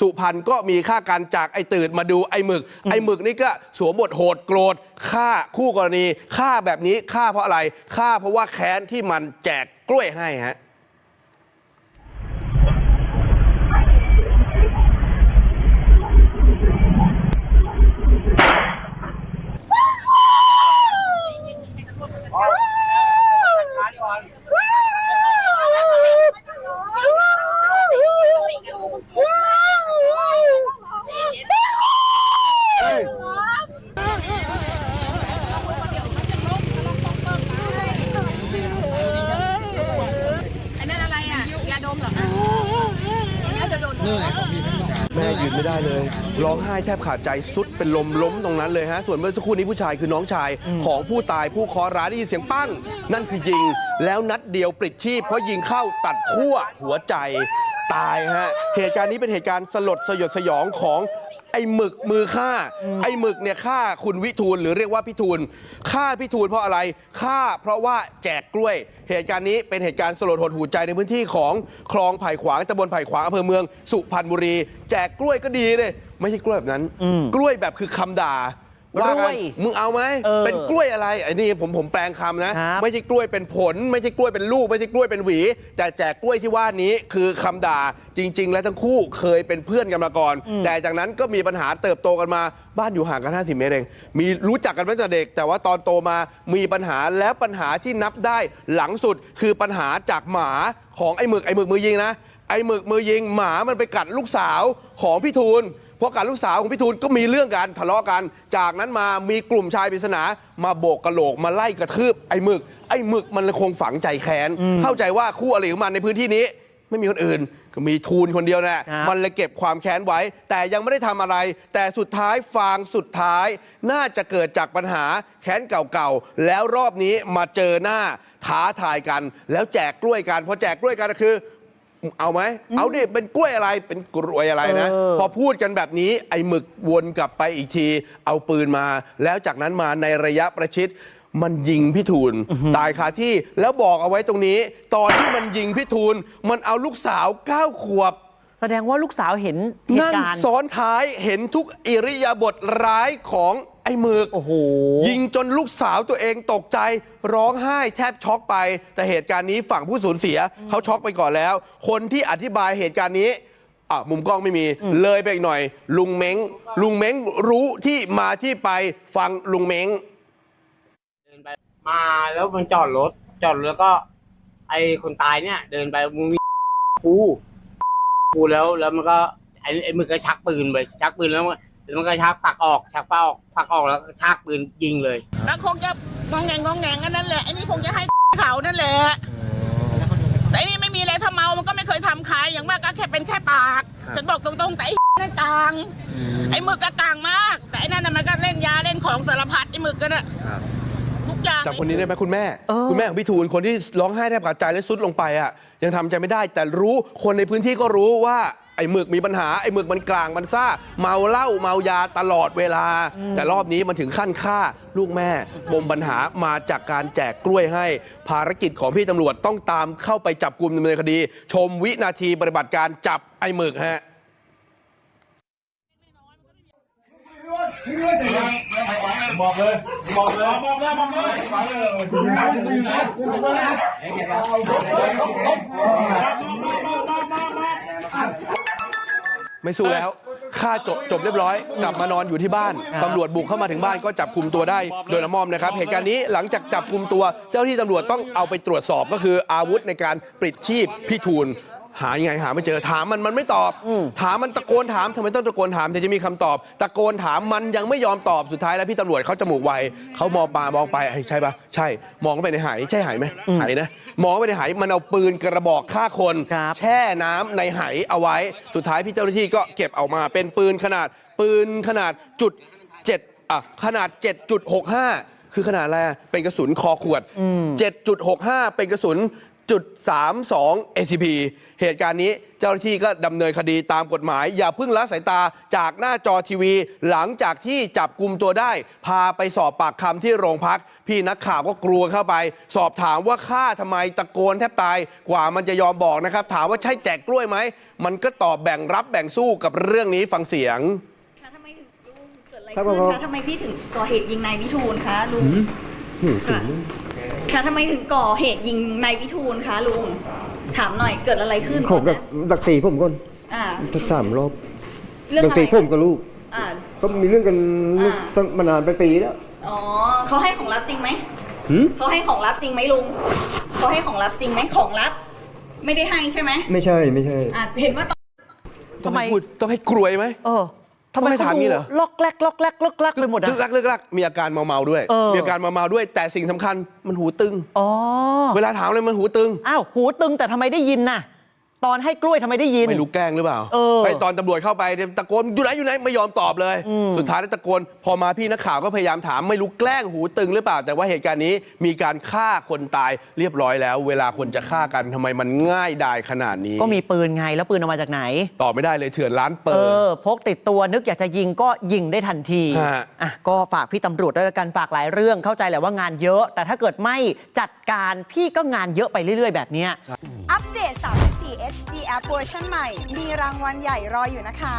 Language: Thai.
สุพรรณก็มีค่าการจากไอ้ตื่นมาดูไอ้หมึก ไอ้หมึกนี่ก็สวมบทโหดโกรธฆ่าคู่กรณีฆ่าแบบนี้ฆ่าเพราะอะไรฆ่าเพราะว่าแค้นที่มันแจกกล้วยให้ฮะ อันนั้นอะไรอะ ยาดมเหรอคะน่าจะโดน แม่ยืนไม่ได้เลย ร้องไห้แทบขาดใจสุดเป็นลมล้มตรงนั้นเลยฮะ ส่วนเมื่อสักครู่นี้ผู้ชายคือน้องชายของผู้ตายผู้เคอร้ายได้ยินเสียงปั้ง นั่นคือยิง แล้วนัดเดียวปลิดชีพเพราะยิงเข้าตัดขั้วหัวใจตายฮะ เหตุการณ์นี้เป็นเหตุการณ์สลดสยดสยองของ ไอ้หมึกมือฆ่า ไอ้หมึกเนี่ยฆ่าคุณวิทูลหรือเรียกว่าพี่ทูลฆ่าพี่ทูลเพราะอะไรฆ่าเพราะว่าแจกกล้วย เหตุการณ์นี้เป็นเหตุการณ์สลดหดหูใจในพื้นที่ของคลองไผ่ขวางตำบลไผ่ขวางอำเภอเมืองสุพรรณบุรี แจกกล้วยก็ดีเลยไม่ใช่กล้วยแบบนั้น กล้วยแบบคือคำด่า ว่ากล้กัวนยมึงเอาไหมเออเป็นกล้วยอะไรไอ้นี่ผมผมแปลงคำนะครับไม่ใช่กล้วยเป็นผล ไม่ใช่กล้วยเป็นลูก ไม่ใช่กล้วยเป็นหวี แต่แจกกล้วยที่ว่านี้คือคำด่าจริง ๆ แล้วทั้งคู่เคยเป็นเพื่อนกันมาก่อน แต่จากนั้นก็มีปัญหาเติบโตกันมาบ้านอยู่ห่างกัน 50 เมตรเอง มีรู้จักกันมาตั้งแต่เด็ก แต่ว่าตอนโตมามีปัญหาแล้วปัญหาที่นับได้หลังสุดคือปัญหาจากหมาของไอ้หมึกไอ้หมึกมือยิงนะไอ้หมึกมือยิงหมามันไปกัดลูกสาวของพี่ทูล เพราะกัดลูกสาวของพี่ทูลก็มีเรื่องกันทะเลาะกัน จากนั้นมามีกลุ่มชายปริศนามาโบกกระโหลกมาไล่กระทืบไอ้หมึก ไอ้หมึกมันคงฝังใจแค้นเข้าใจว่าคู่อริของมันในพื้นที่นี้ ไม่มีคนอื่นก็มีทูลคนเดียวแหละครับมันเลยเก็บความแค้นไว้ แต่ยังไม่ได้ทำอะไร แต่สุดท้ายฟางสุดท้าย น่าจะเกิดจากปัญหาแค้นเก่าๆ แล้วรอบนี้มาเจอหน้าท้าทายกัน แล้วแจกกล้วยกันพอแจกกล้วยกันก็คือ เอาไหม เอาดิ เป็นกล้วยอะไร เป็นกล้วยอะไรนะ เออ พอพูดกันแบบนี้ ไอ้หมึกวนกลับไปอีกที เอาปืนมา แล้วจากนั้นมาในระยะประชิด มันยิงพี่ทูลตายคาที่ แล้วบอกเอาไว้ตรงนี้ ตอนที่มันยิงพี่ทูลมันเอาลูกสาวเก้าขวบ แสดงว่าลูกสาวเห็นเหตุนั่นการณ์ ซ้อนท้ายเห็นทุกอิริยาบถร้ายของไอ้หมึกโอ้โหยิงจนลูกสาวตัวเองตกใจร้องไห้แทบช็อกไป แต่เหตุการณ์นี้ฝั่งผู้สูญเสียเขาช็อกไปก่อนแล้ว คนที่อธิบายเหตุการณ์นี้อะมุมกล้องไม่มีเลยไปอีกหน่อย ลุงเม้ง ลุงเม้งรู้ที่มาที่ไปฟังลุงเม้ง เดินไปมาแล้วมันจอดรถจอดรถแล้วก็ ไอคนตายเนี่ย เดินไปมึงมีกูกูแล้วแล้วมันก็ไอไอมึงก็ชักปืนไปชักปืนแล้วมัน แล้วมันก็ชักฝักออกชักเป้าออกฝักออกแล้วก็ชักปืนยิงเลย แล้วคงจะงองแงงงองแงงกันนั่นแหละไอ้นี่คงจะให้เขานั่นแหละแต่อันนี่ไม่มีอะไรถ้าเมา มันก็ไม่เคยทำใครอย่างมากก็แค่เป็นแค่ปากฉันบอกตรงๆแต่ไอ้นั่นกลาง ไอ้หมึกก็กลางมาก แต่ไอ้นั่นน่ะมันก็เล่นยาเล่นของสารพัดไอ้หมึกก็น่ะทุกอย่างจำคนนี้ได้ไหมคุณแม่ เออ คุณแม่ของพี่ทูลคนที่ร้องไห้แทบขาดใจและสุดลงไปอะยังทำใจไม่ได้ แต่รู้คนในพื้นที่ก็รู้ว่าไอ้หมึกมีปัญหาไอ้หมึกมันกลางมันซ่า เมาเหล้าเมายาตลอดเวลา แต่รอบนี้มันถึงขั้นฆ่าลูกแม่ปมปัญหามาจากการแจกกล้วยให้ ภารกิจของพี่ตำรวจต้องตามเข้าไปจับกลุ่มดำเนินคดี ชมวินาทีปฏิบัติการจับไอ้หมึกฮะบอกเลยบอกเลยบอกเลยบอกเลยอยู่ไหนอยู่ไหนอยู่ไหน ไม่สู้แล้วฆ่าจบจบเรียบร้อย กลับมานอนอยู่ที่บ้านตำรวจบุกเข้ามาถึงบ้านก็จับกลุ่มตัวได้โดยละม่อมนะครับ เหตุการณ์นี้หลังจากจับกลุ่มตัว เจ้าที่ตำรวจต้องเอาไปตรวจสอบก็คืออาวุธในการปลิดชีพพี่ทูล หายังไงหาไม่เจอถามมันมันไม่ตอบ ถามมันตะโกนถามทำไมต้องตะโกนถามถึงจะมีคำตอบ ตะโกนถามมันยังไม่ยอมตอบสุดท้ายแล้วพี่ตำรวจเขาจมูกไวเขามองปามองไปเฮ้ยใช่ปะใช่ มองเข้าไปในหายใช่หายไหมหายนะมองเข้าไปในหายมันเอาปืนกระบอกฆ่าคนครับแช่น้ำในไหเอาไว้ สุดท้ายพี่เจ้าหน้าที่ก็เก็บออกมาเป็นปืนขนาดปืนขนาดจุดเจ็ดอะขนาด 7.65คือขนาดอะไรอะเป็นกระสุนคอขวด 7.65 เป็นกระสุน 7.32 ACP เหตุการณ์นี้เจ้าหน้าที่ก็ดำเนินคดีตามกฎหมาย อย่าเพิ่งละสายตาจากหน้าจอทีวี หลังจากที่จับกลุ่มตัวได้ พาไปสอบปากคำที่โรงพัก พี่นักข่าวก็กลัวเข้าไป สอบถามว่าฆ่าทำไมตะโกนแทบตายกว่ามันจะยอมบอกนะครับ ถามว่าใช่แจกกล้วยไหม มันก็ตอบแบ่งรับแบ่งสู้กับเรื่องนี้ฟังเสียงค่ะทำไมถึงลุงเกิดอะไรครับขึ้นผมคะทำไมพี่ถึงก่อเหตุยิงนายวิทูลคะลุง ค่ะค่ะทำไมถึงก่อเหตุยิงนายวิทูลคะลุง ถามหน่อยเกิดอะไรขึ้นผมดักตอนนั้นดักตีผมก่อนอ่าทักสามรอบเรื่องดักอะไรตีผมกับลูก อ่า ก็มีเรื่องกันอ่า ตั้งมานานเป็นปีแล้วอ๋อเขาให้ของลับจริงไหมหืมเขาให้ของลับจริงไหมลุงเขาให้ของลับจริงไหมของลับ ไม่ได้ให้ใช่ไหมไม่ใช่ไม่ใช่ อ่าเห็นว่าตอน ต้องทำไมให้พูดต้องให้กลวยไหม เออ ทำไมต้องให้เขาถามดูงี้เหรอ ล็อกแรกล็อกแรกล็อกแรกไปหมดลึอะกลักลึกลักมีอาการเมาๆด้วย เออ มีอาการเมาๆด้วย แต่สิ่งสำคัญมันหูตึง อ๋อเวลาถามอะไรมันหูตึง อ้าวหูตึงแต่ทำไมได้ยินน่ะ ตอนให้กล้วยทำไมได้ยิน ไม่รู้แกล้งหรือเปล่าเออไปตอนตำรวจเข้าไปเนี่ยตะโกนอยู่ไหนอยู่ไหนไม่ยอมตอบเลย อืม สุดท้ายแล้วตะโกน พอมาพี่นักข่าวก็พยายามถามไม่รู้แกล้งหูตึงหรือเปล่า แต่ว่าเหตุการณ์นี้มีการฆ่าคนตายเรียบร้อยแล้ว เวลาคนจะฆ่ากันทำไมมันง่ายดายขนาดนี้ก็มีปืนไงแล้วปืนเอามาจากไหน ตอบไม่ได้เลยเถื่อนร้านเปิเอด อ พกติดตัวนึกอยากจะยิงก็ยิงได้ทันทีฮะ อะก็ฝากพี่ตำรวจด้วยละกันฝากหลายเรื่องเข้าใจแหละว่างานเยอะ แต่ถ้าเกิดไม่จัดการพี่ก็งานเยอะไปเรื่อยๆ แบบเนี้ย อัปเดต34 HD App เวอร์ชันใหม่ มีรางวัลใหญ่รออยู่นะคะ